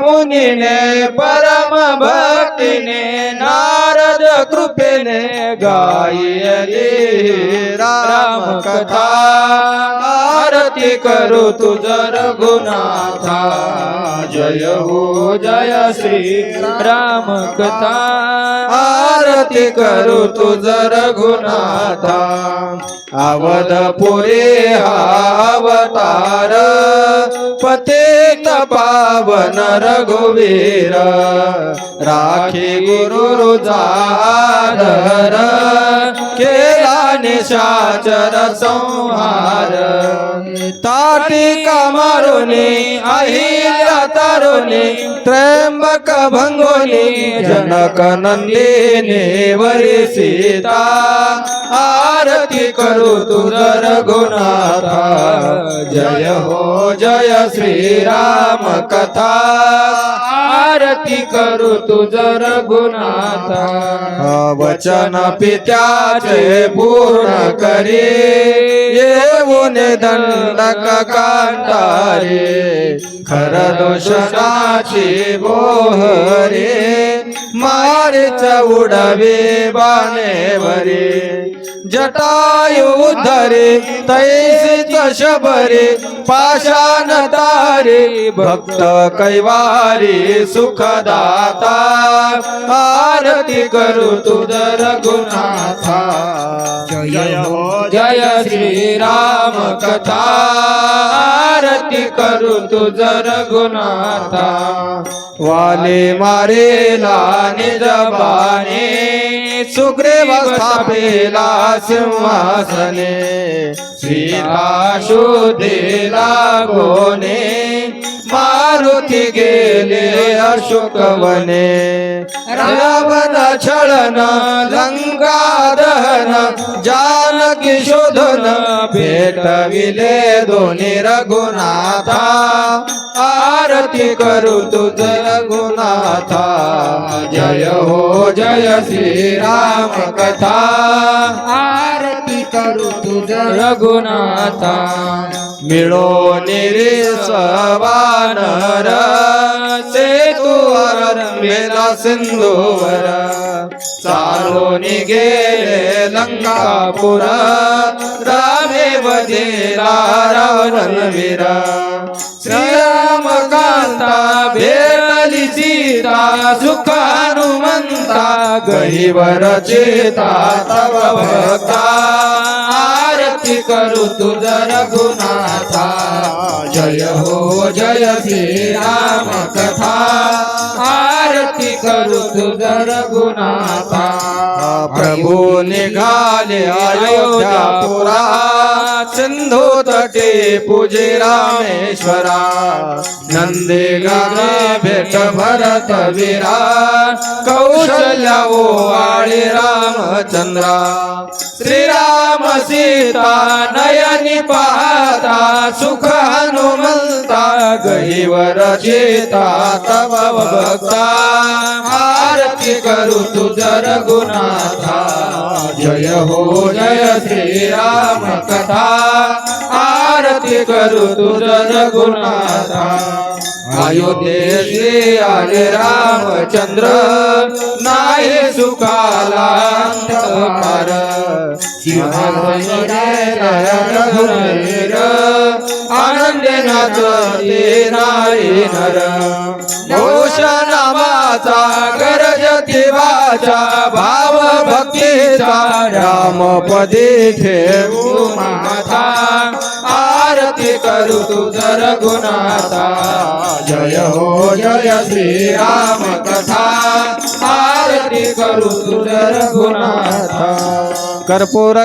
મુનિને પરમ ભક્તિને ના कृपेने गायली. राम कथा आरती करू तुझ रघुनाथा जय हो जय श्री राम कथा आरती करू तुझ रघुनाथा अवधपुरे अवतार पते पावन रघुवीर. राखी गुरु जाधर केला निशाचर संहार. ताटी मारुनी अहिल्या तरुणी त्र्यंबक भंगोनी जनक नंदिनी वरी सीता. आरती करू तुझ रघुनाथा जय हो जय श्रीराम कथा. आरती करू तुझ रघुनाथा वचन पित्याचे पूर्ण करी. येऊन दंडक कांतारे खर दोषणाची बोहरे. मारिच उडवे बाणेवरे. जटायु धरे तैसिच शबरे पाषाण तारे भक्त कैवारी सुखदाता आरती करू तुझ रघुनाथा जय हो जय श्रीराम कथा। आरती करू तुझ रघुनाथा वाले मारेला निजबाने सुग्रीव स्थापेला सिंहासने. श्रीला गोने मारुती गेले अशोकवने. रावण छळन लंका दहन जानकी शोधन भेटविले दोन्ही रघुनाथा. आरती करू तुझ रघुनाथा जय हो जय श्रीराम कथा. आरती करू तुझ रघुनाथा मिळो निरे. सवानर तू मेला सिंधुवर. चालो गेले लंकापुर. रामे वजेला रावणवीर श्रीराम गहिवर चेता तव भक्ता. आरती करू तुझ रघुनाथा। जय हो, जय श्री राम कथा। आरती करू तुझ रघुनाथा। प्रभू निघाले अयोध्यापुरा सिंधू तटे पूजे रामेश्वरा। नंदे गाणे भेट भरत वीरा। कौशल्या ओवाळे रामचंद्रा। श्रीराम सीता नयनी पाहता सुख हनुमंता गहिवर चेता तव भक्ता। आरती करू तुझ रघुनाथा जय हो जय श्रीराम कथा। करू तुझ रघुनाथा अयोध्येशी आले रामचंद्र नाही सुखाला अंधकार रघुवीर आनंदे नाचते नाही नर. घोष नामाचा गरजती वाचा भाव भक्तीचा राम पदी ठेवू माथा. आरती करू तुझ रघुनाथा जय हो जय श्रीराम कथा। आरती करू तुझ रघुनाथा कर्पूर